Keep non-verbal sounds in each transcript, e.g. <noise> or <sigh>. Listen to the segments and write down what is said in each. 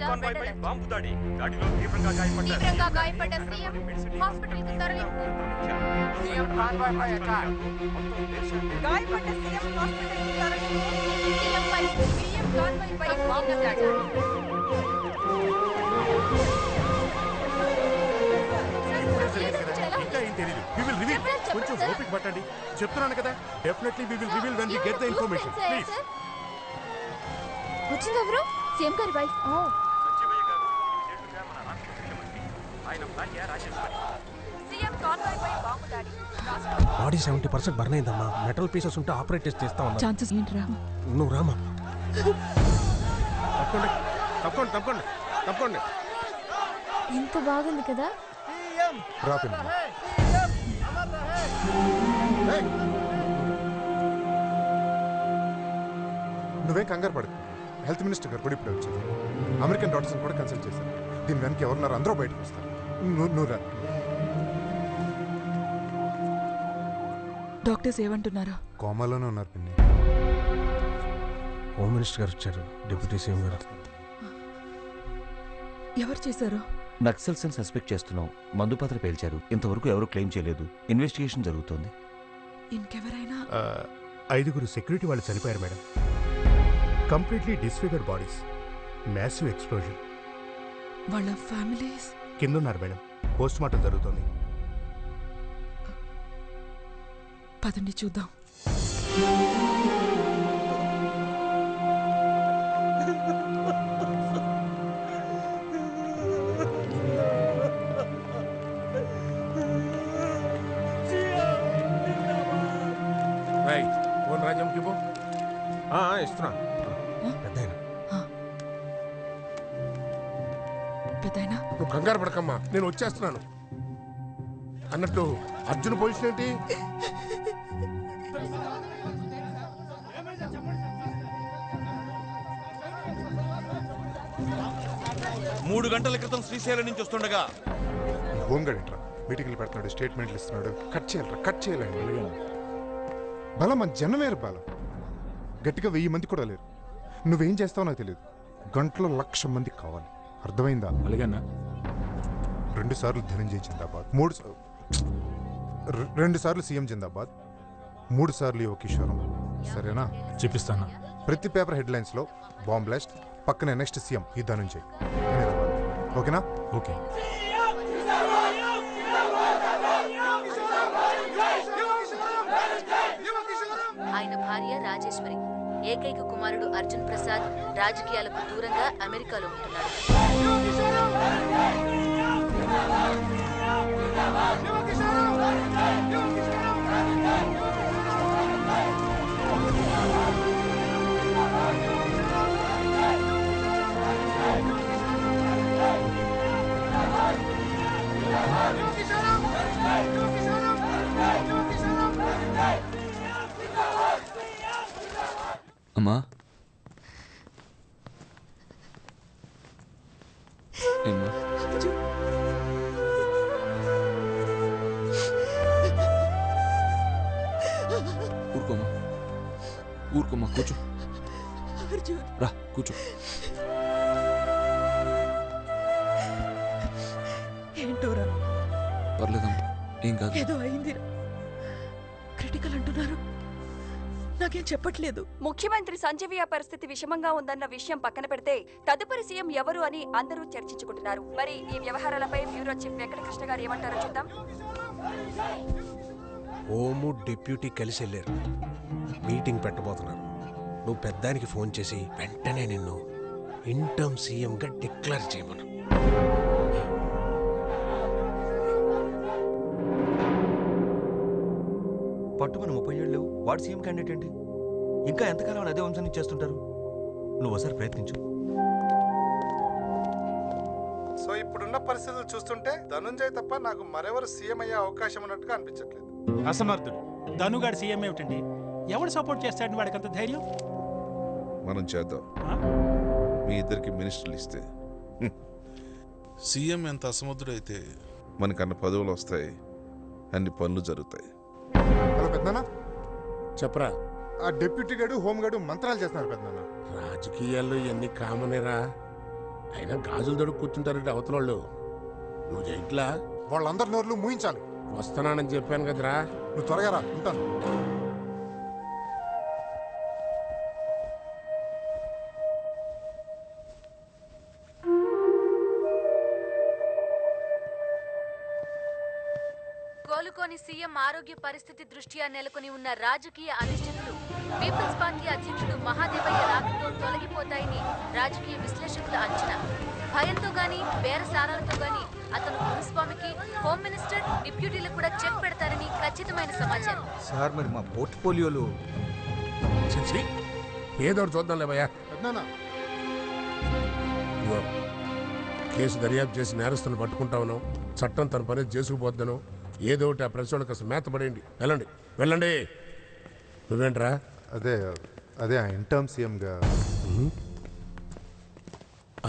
Convoy పై bomb దాడి దాడిలో తీవ్రంగా గాయపడ్డారు తీవ్రంగా గాయపడ్డ సీఎం హాస్పిటల్కు తరలింపు సీఎం కాన్వాయ్ పై అటాక్ గాయపడ్డ సీఎం హాస్పిటల్కి తరలింపు సీఎం పై సీఎం కాన్వాయ్ పై బాంబు దాడి ఇంకా ఏం తెలియదు వి విల్ రివీల్ చెప్పండి, కొంచెం సార్. ఓపిక పట్టండి చెప్తున్నాను కదా definitely we will reveal when we get the information please వచ్చింది ఎవరు సీఎం గారి వైఫ్ ఓ సంజీవయ్య గారు ఏడుగా మన రాష్ట్ర ముఖ్యమంత్రి ఆయన భార్య రాజేశ్వరి సీఎం కాన్వాయ్ పై బాంబు దాడి బాడీ సెవెంటీ పర్సెంట్ బర్న్ అయిందమ్మా మెటల్ పీసెస్ ఉంటే ఆపరేట్ చేసి ఉన్నా ఛాన్సెస్ ఏంట్రా నువ్వు రామా? తప్పండి తప్పండి తప్పండి తప్పండి ఇంత బాగుంది కదా? నువ్వేం కంగారు పడకు. హెల్త్ మినిస్టర్ గారు కూడా ఇప్పుడే వచ్చారు. అమెరికన్ డాక్టర్స్ కూడా కన్సల్ట్ చేశారు. దీని వెనక ఎవరున్నారు అందరూ బయటకు వస్తారు. నువ్వు రా డాక్టర్స్ ఏమంటున్నారు? కోమాలోనే ఉన్నారు పిన్ని. హోమ్ మినిస్టర్ గారు వచ్చారు. డిప్యూటీ సీఎం గారు. ఎవరు చేశారు? నక్సల్స్ అని సస్పెక్ట్ చేస్తున్నాం. మందుపాత్ర పేల్చారు. ఇంతవరకు ఎవరు క్లెయిమ్ చేయలేదు. ఇన్వెస్టిగేషన్ జరుగుతోంది. ఇంకెవరైనా? ఐదుగురు సెక్యూరిటీ వాళ్ళు చనిపోయారు madam. Completely disfigured bodies. Massive explosion వాళ్ళ ఫ్యామిలీస్? కింద ఉన్నారు మేడం. పోస్ట్ మార్టం జరుగుతోంది. పదండి చూద్దాం. ఫోన్ రాజ్యంకి పో ఇస్తున్నా. పెద్దయినా? నువ్వు కంగారు పడకమ్మా నేను వచ్చేస్తున్నాను. అన్నట్టు అర్జున్ పొజిషన్ ఏంటి? మూడు గంటల క్రితం శ్రీశైలం నుంచి వస్తుండగా. ఈ హోంగార్డ్ ఏంట్రా మీటింగ్లు పెడుతున్నాడు స్టేట్మెంట్లు ఇస్తున్నాడు. కట్ చేయాలరా కట్ చేయాలండి బలం మన జనమేరు బలం. గట్టిగా వెయ్యి మంది కూడా లేరు. నువ్వేం చేస్తావో నాకు తెలియదు. గంటలో లక్ష మంది కావాలి. అర్థమైందా? అలాగన్నా రెండు సార్లు ధనంజయ్ జిందాబాద్. మూడు సా- రెండు సార్లు సీఎం జిందాబాద్. మూడు సార్లు యువ కిషోరం సరేనా? చూపిస్తాను? ప్రతి పేపర్ హెడ్లైన్స్లో బాంబ్ బ్లాస్ట్ పక్కనే నెక్స్ట్ సీఎం ఈ ధనుంజయ్ అని రావాలి. ఓకేనా? ఓకే. ఆయన భార్య రాజేశ్వరి. ఏకైక కుమారుడు అర్జున్ ప్రసాద్ రాజకీయాలకు దూరంగా అమెరికాలో ఉంటున్నాడు. అమ్మా ఊరుకోమ్మా కూర్చో రా కూర్చో ఏంటోరా? పర్లేదమ్మా ఏం కాదు. ఏదో అయింది. క్రిటికల్ అంటున్నారు. నాకేం చెప్పట్లేదు. ముఖ్యమంత్రి సంజీవయ్య పరిస్థితి విషమంగా ఉందన్న విషయం పక్కన పెడితే తదుపరి సీఎం ఎవరు అని అందరూ చర్చించుకుంటున్నారు. మరి ఈ వ్యవహారాలపై బ్యూరో చీఫ్ వెంకటకృష్ణ గారు ఏమంటారో చూద్దాం. హోము డిప్యూటీ కలిసి వెళ్ళారు. మీటింగ్ పెట్టబోతున్నారు. నువ్వు పెద్దానికి ఫోన్ చేసి వెంటనే నిన్ను ఇంటర్మ్ సీఎంగా డిక్లేర్ చేయమను. పట్టుమని ముప్పై ఏళ్ళు వాడు సీఎం క్యాండిడేట్ ఏంటి? ఇంకా ఎంతకాలం అదే వంశాన్ని చేస్తుంటారు? నువ్వు ఒకసారి ప్రయత్నించు. సో ఇప్పుడున్న పరిస్థితులు చూస్తుంటే ధనుంజయ్ తప్ప నాకు మరెవరు సీఎం అయ్యే అవకాశం ఉన్నట్టుగా అనిపించట్లేదు. అసమర్థుడు ధనుగాడు సీఎం ఏమిటండి? ఎవడు సపోర్ట్ చేస్తాడు వాడికి అంత ధైర్యం? మనం చేద్దాం? మీ ఇద్దరికి మినిస్టర్లు ఇస్తే. సీఎం ఎంత అసమర్థుడైతే. మనకన్న పదవులు వస్తాయి. అన్ని పనులు జరుగుతాయి. హలో పెద్దనా చెప్పరా? ఆ డిప్యూటీ గడు హోమ్ గడు మంత్రాలు చేస్తున్నారు పెద్దనా రాజకీయాల్లో ఇవన్నీ కామనేరా? అయినా గాజులు దొడుకు కూర్చుంటారంటే అవతల వాళ్ళు నువ్వు చేయట్లా వాళ్ళందరి నోర్లు మూయించాలి. వస్తున్నానని చెప్పాను కదరా. నువ్వు త్వరగా రా ఉంటాను. కోలుకోని సీఎం ఆరోగ్య పరిస్థితి దృష్ట్యా నెలకొని ఉన్న రాజకీయ అనిశ్చితులు పీపుల్స్ పార్టీ అధ్యక్షుడు మహాదేవయ్య రాకతో తొలగిపోతాయని రాజకీయ విశ్లేషకుల అంచనా. భయంతో గాని బేరసారాలతో గాని అతను మున్స్వామికి హోమ్ మినిస్టర్ డిప్యూటీలకు కూడా చెక్ పెడతారని ఖచ్చితమైన సమాచారం. సార్ మరి మా పోర్ట్ఫోలియోలో చిచ్చి ఏదో ఒకటి చూద్దాంలే భయ్యా. పెద్దనా ఇదిగో కేసు దర్యాప్తు చేసి నేరస్తులను పట్టుకుంటాను చట్టం తన పని చేసుకుపోతాను ఏదో ఒకటి ఆ వాళ్ళకి అసలు మేత పడేయండి వెళ్ళండి వెళ్ళండి. నువ్వేంట్రా? అదే అదే ఆ ఇంటర్మ్ సీఎంగా.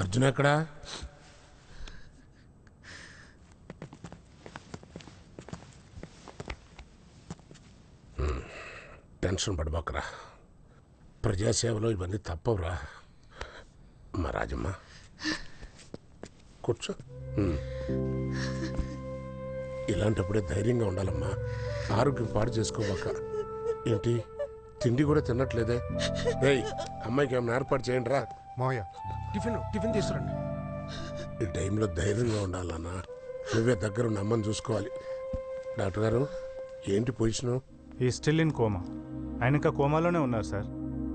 అర్జున్ ఎక్కడా? టెన్షన్ పడబోకరా ప్రజాసేవలో ఇవన్నీ తప్పవురా. మా రాజమ్మ. కూర్చో. ఇలాంటప్పుడే ధైర్యంగా ఉండాలమ్మా. ఆరోగ్యం పాడు చేసుకోబాక ఏంటి? తిండి కూడా తినట్లేదే. ఏయ్ అమ్మాయికి ఏమైనా ఏర్పాటు చేయండి రా. మావయ్య టిఫిన్ టిఫిన్ తీసుకురండి. ఈ టైంలో ధైర్యంగా ఉండాలన్నా. నువ్వే దగ్గర ఉన్న అమ్మని చూసుకోవాలి. డాక్టర్ గారు ఏంటి పొజిషను? ఈ స్టిల్ ఇన్ కోమా ఆయన ఇంకా కోమాలోనే ఉన్నారు సార్.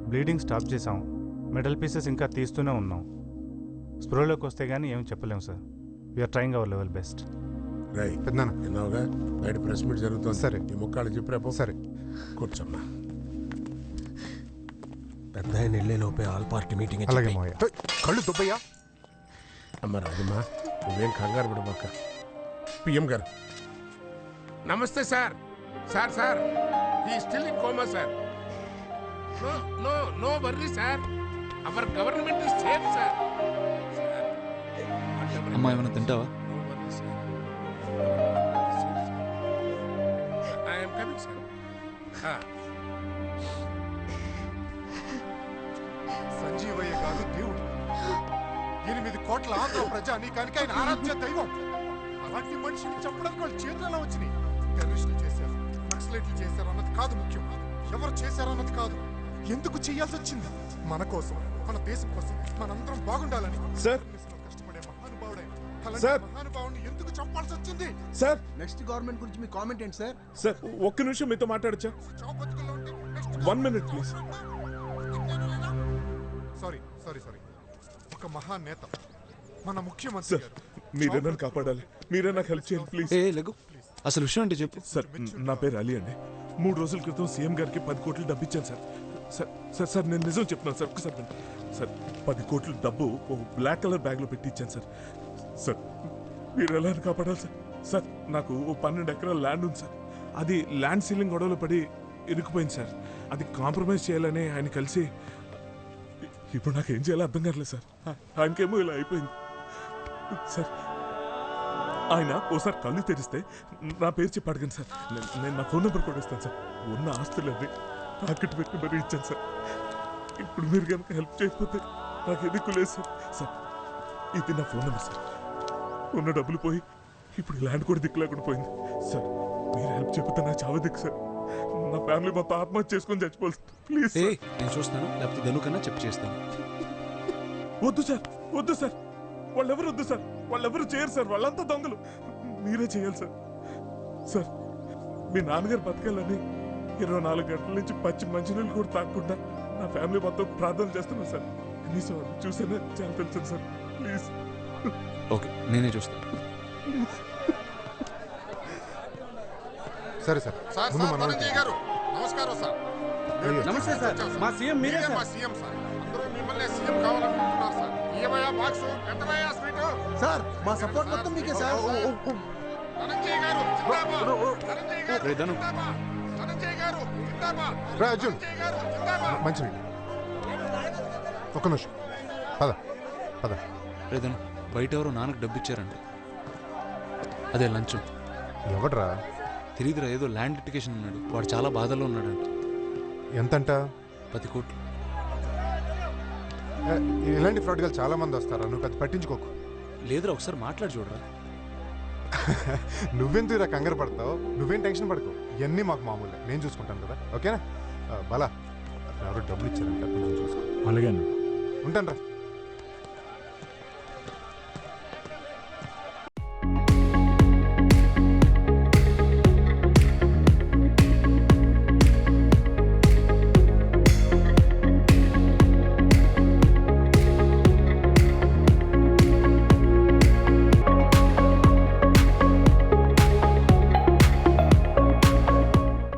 బ్లీడింగ్ స్టాప్ చేసాం మెడల్ పీసెస్ ఇంకా తీస్తూనే ఉన్నాం. స్ప్రోలోకి వస్తే కానీ ఏం చెప్పలేము sir. We're trying our level best రై పెద్దనా విన్నావుగా? బయట ప్రెస్ మీట్ జరుగుతుంది. సరే. ఈ ముక్కాళ్ళు చెప్పిరేపో సరే. కూర్చోమ్మా. పెద్ద ఆయన వెళ్ళే లోపే ఆల్ పార్టీ మీటింగ్ అలాగే మావయ్య. ఏయ్, కళ్ళు దుబ్బయ్యా. అమ్మ రాజమ్మా నువ్వేం కంగారు పడబాక. పిఎం గారు. నమస్తే సార్. Sir sir. ఈ still in coma sir no no no worry sir our government is safe sir అమ్మా ఏమైనా తింటావా? ఐఎమ్ కమింగ్ సార్ సంజీవయ్య గారు దేవుడు. ఎనిమిది కోట్ల ఆంధ్ర ప్రజానీకానికి ఆయన ఆరాధ్య దైవం. అలాంటి మనిషిని చంపడానికి వాళ్ళు చేతులు ఎలా వచ్చినాయి టెర్రరిస్టులు చేశారు నక్సలైట్లు చేశారు అన్నది కాదు ముఖ్యం. ఎవరు చేశారు అన్నది కాదు. ఎందుకు చేయాల్సి వచ్చింది? మన కోసం మన దేశం కోసం మనందరం బాగుండాలని సార్. కష్టపడే మహానుభావుడైన సార్. మహానుభావుని ఎందుకు చంపాల్సి వచ్చింది? సార్. నెక్స్ట్ గవర్నమెంట్ గురించి మీ కామెంట్ ఏంటి సార్? సార్ ఒక్క నిమిషం మీతో మాట్లాడచ్చా? One minute please sorry sorry sorry ఒక మహానేత మన ముఖ్యమంత్రి మీరే నన్ను కాపాడాలి. మీరే నాకు హెల్ప్ చేయండి ప్లీజ్ ఏ లెగు. అసలు విషయం అంటే చెప్పు. సార్ నా పేరు అలీ అండి. మూడు రోజుల క్రితం సీఎం గారికి పది కోట్లు డబ్బు ఇచ్చాను సార్. సార్ సార్ సార్ నేను నిజం చెప్తున్నాను సార్ ఒకసారి సార్ పది కోట్ల డబ్బు ఒక బ్లాక్ కలర్ బ్యాగ్లో పెట్టి ఇచ్చాను సార్. సార్ మీరు ఎలా కాపాడాలి సార్? సార్ నాకు ఓ పన్నెండు ఎకరాల ల్యాండ్ ఉంది సార్. అది ల్యాండ్ సీలింగ్ గొడవలో పడి ఇరుక్కుపోయింది సార్. అది కాంప్రమైజ్ చేయాలని ఆయన కలిసి ఇప్పుడు నాకు ఏం చేయాలో అర్థం కావట్లేదు సార్. ఆయనకేమో ఇలా అయిపోయింది. సార్ ఆయన ఓసారి కళ్ళు తెరిస్తే నా పేరు చెప్పి అడగండి సార్. నేను- నా ఫోన్ నెంబర్ కూడా ఇస్తాను సార్. ఉన్న ఆస్తులన్నీ తాకట్టు పెట్టి మరీ ఇచ్చాను సార్. ఇప్పుడు మీరు కనుక హెల్ప్ చేయకపోతే నాకు ఎదుకు లేదు సార్? సార్ ఇది నా ఫోన్ నెంబర్ సార్. ఉన్న డబ్బులు పోయి ఇప్పుడు ల్యాండ్ కూడా దిక్కు లేకుండా పోయింది. సార్ మీరు హెల్ప్ చెప్పితే నాకు చావ దిక్కు సార్? నా ఫ్యామిలీ మొత్తం ఆత్మహత్య చేసుకొని చచ్చిపోవాలి ప్లీజ్ నేను చూస్తాను లేకపోతే ధనుకన్నా చెప్పు చేస్తాను. వద్దు సార్ వద్దు సార్. వాళ్ళెవరు వద్దు సార్. వాళ్ళెవరు చేయరు సార్. వాళ్ళంతా దొంగలు. మీరే చేయాలి సార్. సార్ మీ నాన్నగారు బతకాలని ఇరవై నాలుగు గంటల నుంచి పచ్చి మంచినీళ్ళు కూడా తాగకుండా నా ఫ్యామిలీ మొత్తం ప్రార్థన చేస్తున్నాను సార్. కనీసం చూసేనే చాలా తెలుసు సార్. ప్లీజ్. ఓకే నేనే చూస్తాను సరే సార్ సార్ ముందు సార్ మన ధనంజయ్ గారు. నమస్కారం సార్. అయ్యో. నమస్తే సార్. మా సీఎం మీరే మా సీఎం సార్. అందరూ మిమ్మల్ని సీఎం కావాలనుకుంటున్నారు. సార్ మా సపోర్ట్ మొత్తం మీకే సార్. అర్జున్. మంచి ఒక్క నిమిషం. పద పద. రే ధను బయట ఎవరో నాన్నకు డబ్బు ఇచ్చారంట అదే లంచం. ఎవడ్రా? తెలియదురా ఏదో ల్యాండ్ లిటికేషన్ ఉన్నాడు వాడు చాలా బాధలో ఉన్నాడంట. ఎంతంట? పది కోట్లు. ఇలాంటి ఫ్రాడ్గా చాలా మంది వస్తారా? నువ్వు అది పట్టించుకోకు. లేదురా ఒకసారి మాట్లాడి చూడరా. <laughs> నువ్వెందుకురా కంగారు పడతావు? నువ్వేం టెన్షన్ పడకు. ఇవన్నీ మాకు మామూలే. నేను చూసుకుంటాను కదా. ఓకేనా? బలా. ఎవరు డబ్బులు ఇచ్చారంట కొంచెం చూసుకో. అలాగే ఉంటాను రా